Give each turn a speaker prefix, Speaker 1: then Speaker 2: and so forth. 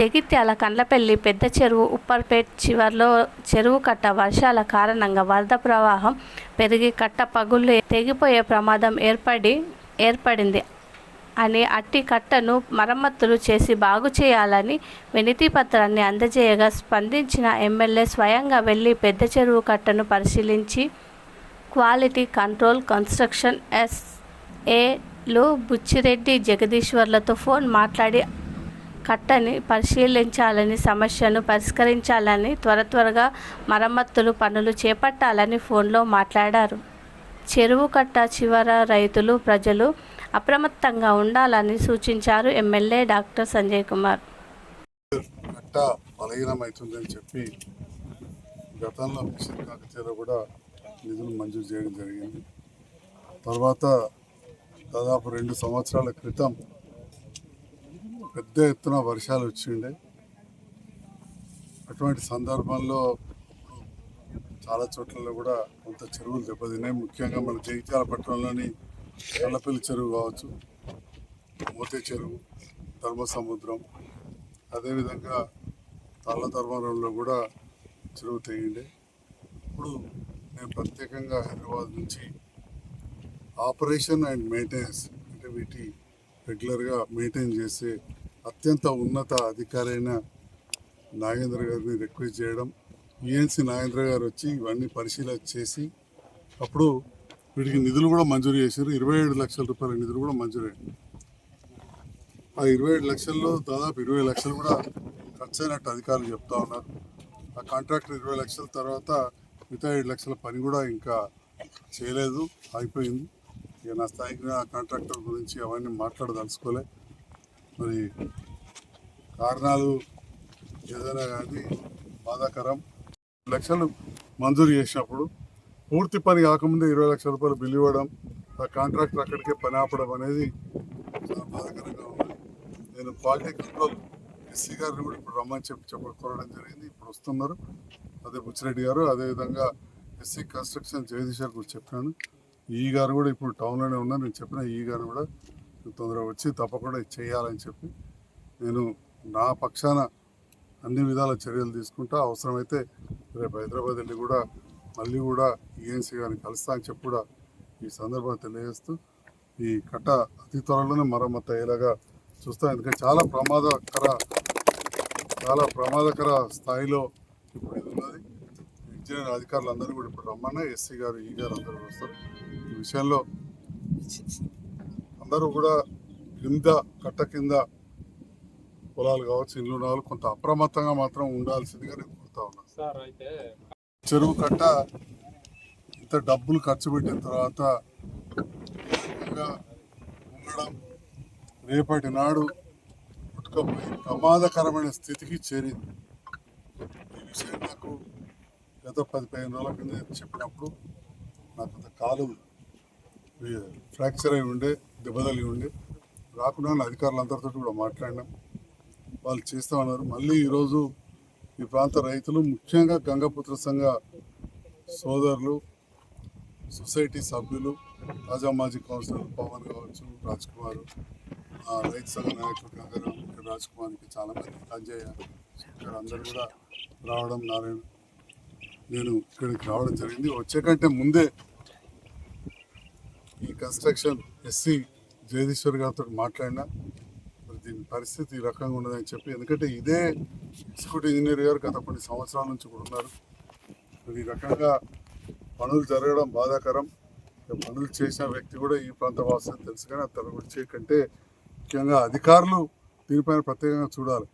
Speaker 1: జగిత్యాల కండ్లపల్లి పెద్ద చెరువు ఉప్పర్పేట్ చివర్లో చెరువు కట్ట వర్షాల కారణంగా వరద ప్రవాహం పెరిగి కట్ట పగుళ్ళు తెగిపోయే ప్రమాదం ఏర్పడి ఏర్పడింది అని అట్టి కట్టను మరమ్మతులు చేసి బాగు చేయాలని వినతి పత్రాన్ని అందజేయగా స్పందించిన ఎమ్మెల్యే స్వయంగా వెళ్ళి పెద్ద చెరువు కట్టను పరిశీలించి క్వాలిటీ కంట్రోల్ కన్స్ట్రక్షన్ ఎస్ఏలు బుచ్చిరెడ్డి జగదీశ్వర్లతో ఫోన్ మాట్లాడి కట్టని పరిశీలించాలని సమస్యను పరిష్కరించాలని త్వర త్వరగా మరమ్మతులు పనులు చేపట్టాలని ఫోన్లో మాట్లాడారు. చెరువు కట్ట చివర రైతులు ప్రజలు అప్రమత్తంగా ఉండాలని సూచించారు ఎమ్మెల్యే డాక్టర్ సంజయ్ కుమార్.
Speaker 2: కట్ట బలహీనమవుతుందని చెప్పి గతంలో మిషన్ కాకతీయలో కూడా నిధులు మంజూరు చేయడం జరిగింది. తర్వాత దాదాపు రెండు సంవత్సరాల క్రితం పెద్ద ఎత్తున వర్షాలు వచ్చిండే. అటువంటి సందర్భంలో చాలా చోట్లలో కూడా కొంత చెరువులు దెబ్బతిన్నాయి. ముఖ్యంగా మన జగిత్యాల పట్టణంలోని కల్లపల్లి చెరువు కావచ్చు మోతే చెరువు ధర్మ సముద్రం అదేవిధంగా తాళ్ళ ధర్మవరంలో కూడా చెరువు తెగిండే ఇప్పుడు నేను ప్రత్యేకంగా హైదరాబాద్ నుంచి ఆపరేషన్ అండ్ మెయింటెనెన్స్ అంటే వీటి రెగ్యులర్గా మెయింటైన్ చేసే అత్యంత ఉన్నత అధికారి అయిన నాగేంద్ర గారిని రిక్వెస్ట్ చేయడం ఈఎన్సీ నాగేంద్ర గారు వచ్చి ఇవన్నీ పరిశీలన చేసి అప్పుడు వీటికి నిధులు కూడా మంజూరు చేశారు. ఇరవై ఏడు లక్షల రూపాయల నిధులు కూడా మంజూరైంది ఆ ఇరవై ఏడు లక్షల్లో దాదాపు ఇరవై లక్షలు కూడా ఖర్చు అయినట్టు అధికారులు చెప్తా ఉన్నారు. ఆ కాంట్రాక్టర్ ఇరవై లక్షల తర్వాత మిగతా ఏడు లక్షల పని కూడా ఇంకా చేయలేదు అయిపోయింది ఇక నా స్థాయికి నా కాంట్రాక్టర్ గురించి అవన్నీ మాట్లాడదలుచుకోలే. మరి కారణాలు ఏదైనా కానీ బాధాకరం. లక్షలు మంజూరు చేసినప్పుడు పూర్తి పని కాకముందే ఇరవై లక్షల రూపాయలు బిల్లు ఇవ్వడం ఆ కాంట్రాక్టర్ అక్కడికే పని ఆపడం అనేది చాలా బాధాకరంగా ఉంది నేను క్వాలిటీ కంట్రోల్ ఎస్సీ గారిని కూడా ఇప్పుడు రమ్మని చెప్పి చెప్పడం జరిగింది. ఇప్పుడు వస్తున్నారు. అదే బుచ్చిరెడ్డి గారు అదేవిధంగా ఎస్సీ కన్స్ట్రక్షన్ జగదీశ్వర్ గారు కూడా చెప్పాను. ఈ గారు కూడా ఇప్పుడు టౌన్లోనే ఉన్నారు. నేను చెప్పిన ఈ గారు కూడా తొందరగా వచ్చి తప్పకుండా చేయాలని చెప్పి నేను నా పక్షాన అన్ని విధాల చర్యలు తీసుకుంటా అవసరమైతే రేపు హైదరాబాద్ వెళ్ళి కూడా మళ్ళీ కూడా ఈఎన్సీ గారిని కలుస్తా అని చెప్పి కూడా ఈ సందర్భాన్ని తెలియజేస్తూ ఈ కట్ట అతి త్వరలోనే మరమ్మతు అయ్యేలాగా చూస్తాను ఎందుకంటే చాలా ప్రమాదకర చాలా ప్రమాదకర స్థాయిలో ఇప్పుడు ఇది ఉన్నది. ఇంజనీర్ అధికారులు అందరూ కూడా ఇప్పుడు రమ్మన్నా ఎస్సీ గారు ఈ గారు అందరూ వస్తారు. ఈ విషయంలో అందరూ కూడా కింద కట్ట కింద పొలాలు కావచ్చు ఇల్లు కావాలి కొంత అప్రమత్తంగా మాత్రం ఉండాల్సిందిగా నేను కోరుతా ఉన్నాను చెరువు కట్ట ఇంత డబ్బులు ఖర్చు పెట్టిన తర్వాత ఉండడం రేపటి నాడు పుట్టుకపోయి ప్రమాదకరమైన స్థితికి చేరింది. ఈ విషయం నాకు గత పది పదిహేను రోజుల కింద చెప్పినప్పుడు నాకు అంత కాలు ఫ్రాక్చర్ అయి ఉండే దెబ్బతలి ఉండే. రాకుండా అధికారులందరితో కూడా మాట్లాడినాం. వాళ్ళు చేస్తా ఉన్నారు. మళ్ళీ ఈరోజు ఈ ప్రాంత రైతులు ముఖ్యంగా గంగపుత్ర సంఘ సోదరులు సొసైటీ సభ్యులు తాజా మాజీ కౌన్సిలర్ పవన్ కావచ్చు రాజ్ కుమార్ ఆ రైతు సంఘ నాయకులు గంగారాం రాజ్ కుమార్కి చాలా మంది అంజయ్య ఇక్కడ అందరూ కూడా రావడం నారాయణ నేను ఇక్కడికి రావడం జరిగింది. వచ్చే కంటే ముందే ఈ కన్స్ట్రక్షన్ ఎస్సీ జగదీశ్వర్ గారితో మాట్లాడినా మరి దీని పరిస్థితి ఈ రకంగా ఉన్నదని చెప్పి ఎందుకంటే ఇదే ఎగ్జిక్యూటివ్ ఇంజనీర్ గారు గత కొన్ని సంవత్సరాల నుంచి కూడా ఉన్నారు. మరి ఈ రకంగా పనులు జరగడం బాధాకరం. పనులు చేసిన వ్యక్తి కూడా ఈ ప్రాంత వాసులు తెలుసు కానీ అతను గురించి కంటే ముఖ్యంగా అధికారులు దీనిపైన ప్రత్యేకంగా చూడాలి.